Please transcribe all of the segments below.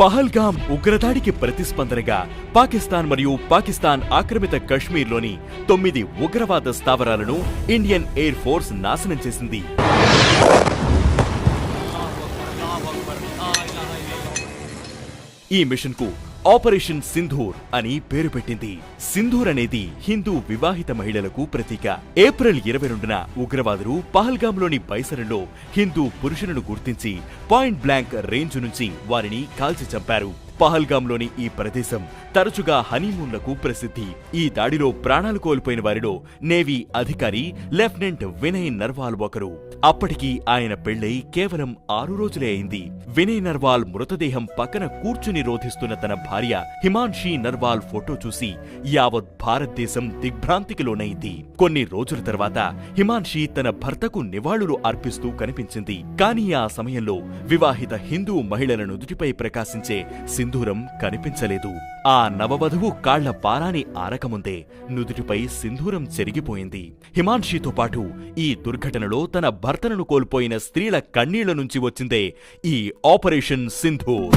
పహల్గామ్ ఉగ్రదాడికి ప్రతిస్పందనగా పాకిస్తాన్ మరియు పాకిస్తాన్ ఆక్రమిత కశ్మీర్లోని తొమ్మిది ఉగ్రవాద స్థావరాలను ఇండియన్ ఎయిర్ ఫోర్స్ నాశనం చేసింది. ఈ మిషన్కు ఆపరేషన్ సింధూర్ అని పేరు పెట్టింది. సింధూర్ అనేది హిందూ వివాహిత మహిళలకు ప్రతీక. ఏప్రిల్ ఇరవై రెండున ఉగ్రవాదులు పహల్గామ్లోని బైసరంలో హిందూ పురుషులను గుర్తించి పాయింట్ బ్లాంక్ రేంజ్ నుంచి వారిని కాల్చి చంపారు. పహల్గామ్లోని ఈ ప్రదేశం తరచుగా హనీమూన్లకు ప్రసిద్ధి. ఈ దాడిలో ప్రాణాలు కోల్పోయిన వారిలో నేవీ అధికారి లెఫ్టినెంట్ వినయ్ నర్వాల్ ఒకరు. అప్పటికి ఆయన పెళ్ళై కేవలం ఆరు రోజులే అయింది. వినయ్ నర్వాల్ మృతదేహం పక్కన కూర్చుని రోధిస్తున్న తన భార్య హిమాన్షి నర్వాల్ ఫోటో చూసి యావత్ భారతదేశం దిగ్భ్రాంతికి లోనైంది. కొన్ని రోజుల తర్వాత హిమాన్షి తన భర్తకు నివాళులు అర్పిస్తూ కనిపించింది. కానీ ఆ సమయంలో వివాహిత హిందూ మహిళల నుదుటిపై ప్రకాశించే సింధూరం కనిపించలేదు. ఆ నవవధువు కాళ్ళ పారాని ఆరకముందే నుదుటిపై సింధూరం చెరిగిపోయింది. హిమాన్షితో పాటు ఈ దుర్ఘటనలో తన భర్తలను కోల్పోయిన స్త్రీల కన్నీళ్ళ నుంచి వచ్చిందే ఈ ఆపరేషన్ సింధూర్.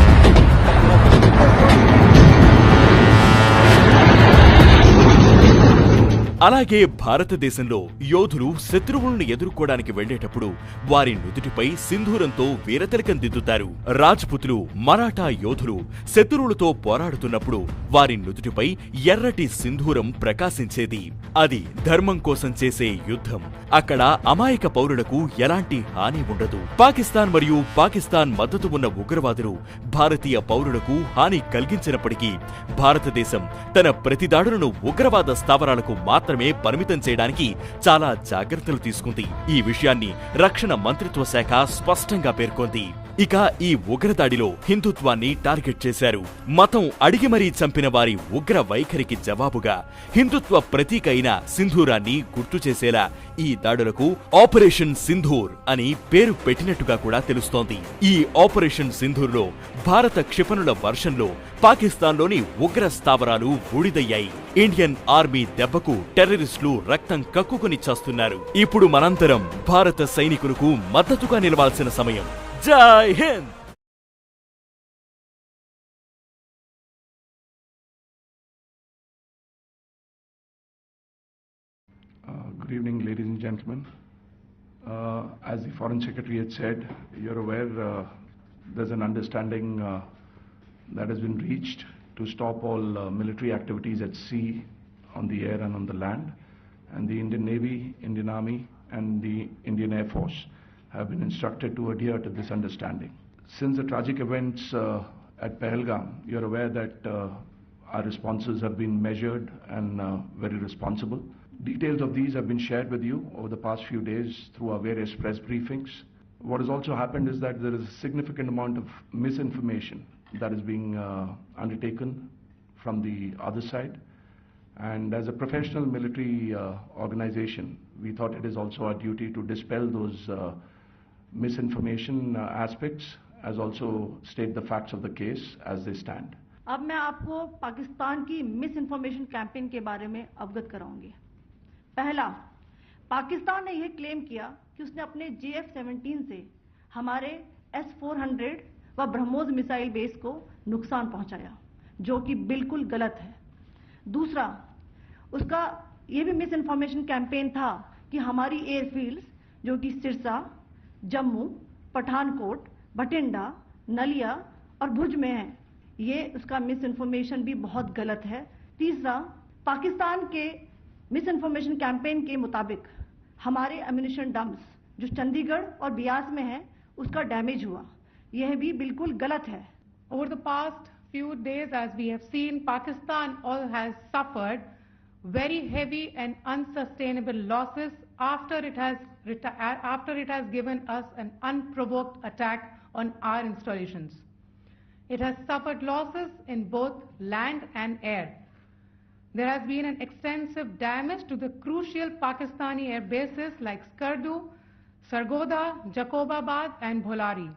అలాగే భారతదేశంలో యోధులు శత్రువులను ఎదుర్కోవడానికి వెళ్ళేటప్పుడు వారి నుదుటిపై సింధూరంతో వీరతిలకం దిద్దుతారు. రాజ్పుతులు మరాఠా యోధులు శత్రువులతో పోరాడుతున్నప్పుడు వారి నుదుటిపై ఎర్రటి సింధూరం ప్రకాశించేది. అది ధర్మం కోసం చేసే యుద్ధం. అక్కడ అమాయక పౌరులకు ఎలాంటి హాని ఉండదు. పాకిస్తాన్ మరియు పాకిస్తాన్ మద్దతు ఉన్న ఉగ్రవాదులు భారతీయ పౌరులకు హాని కలిగించినప్పటికీ భారతదేశం తన ప్రతిదాడులను ఉగ్రవాద స్థావరాలకు మాత్రమే పరిమితం చేయడానికి చాలా జాగ్రత్తలు తీసుకుంది. ఈ విషయాన్ని రక్షణ మంత్రిత్వ శాఖ స్పష్టంగా పేర్కొంది. ఇక ఈ ఉగ్రదాడిలో హిందుత్వాన్ని టార్గెట్ చేశారు. మతం అడిగి మరీ చంపిన వారి ఉగ్ర వైఖరికి జవాబుగా హిందుత్వ ప్రతీక అయిన సింధూరాన్ని గుర్తు చేసేలా ఈ దాడులకు ఆపరేషన్ సింధూర్ అని పేరు పెట్టినట్టుగా కూడా తెలుస్తోంది. ఈ ఆపరేషన్ సింధూర్లో భారత క్షిపణుల వర్షంలో పాకిస్తాన్లోని ఉగ్ర స్థావరాలు బూడిదయ్యాయి. ఇండియన్ ఆర్మీ దెబ్బకు టెర్రరిస్టులు రక్తం కక్కుకుని చస్తున్నారు. ఇప్పుడు మనంతరం భారత సైనికులకు మద్దతుగా నిలవాల్సిన సమయం. Uh, good evening, ladies and gentlemen. Uh, as the Foreign Secretary had said, you're aware uh, there's an understanding uh, that has been reached to stop all uh, military activities at sea, on the air, and on the land. And the Indian Navy, Indian Army, and the Indian Air Force have been instructed to adhere to this understanding. Since the tragic events uh, at Pahalgam, you're aware that uh, our responses have been measured and uh, very responsible. Details of these have been shared with you over the past few days through our various press briefings. What has also happened is that there is a significant amount of misinformation that is being uh, undertaken from the other side. And as a professional military uh, organization, we thought it is also our duty to dispel those uh, misinformation uh, aspects as also state the facts of the case as they stand. अब मैं आपको पाकिस्तान की miss information campaign के बारे में अवगत कराऊँगी पहला पाकिस्तान ने यह क्लेम किया कि उसने अपने जे एफ़ सेवनटीन से हमारे एस फोर हंड्रेड व ब्रह्मोस मिसाइल बेस को नुकसान पहुँचाया जो कि बिल्कुल गलत है दूसरा उसका यह भी मिस इन्फॉर्मेशन कैंपेन था कि हमारी एयरफील्ड्स जो कि सिरसा जम्मू पठानकोट भटिंडा नलिया और भुज में है। ये उसका मिस इन्फॉर्मेशन भी बहुत गलत है। तीसरा पाकिस्तान के मिस इन्फॉर्मेशन कैंपेन के मुताबिक हमारे अम्यूनिशन डम्प्स जो चंडीगढ़ और बियास में है उसका डैमेज हुआ। यह भी बिल्कुल गलत है। Over the past few days, as we have seen, Pakistan all has suffered very heavy and unsustainable losses after it has after it has given us an unprovoked attack on our installations. It has suffered losses in both land and air. There has been an extensive damage to the crucial Pakistani air bases like Skardu, Sargoda, Jacobabad and Bholari.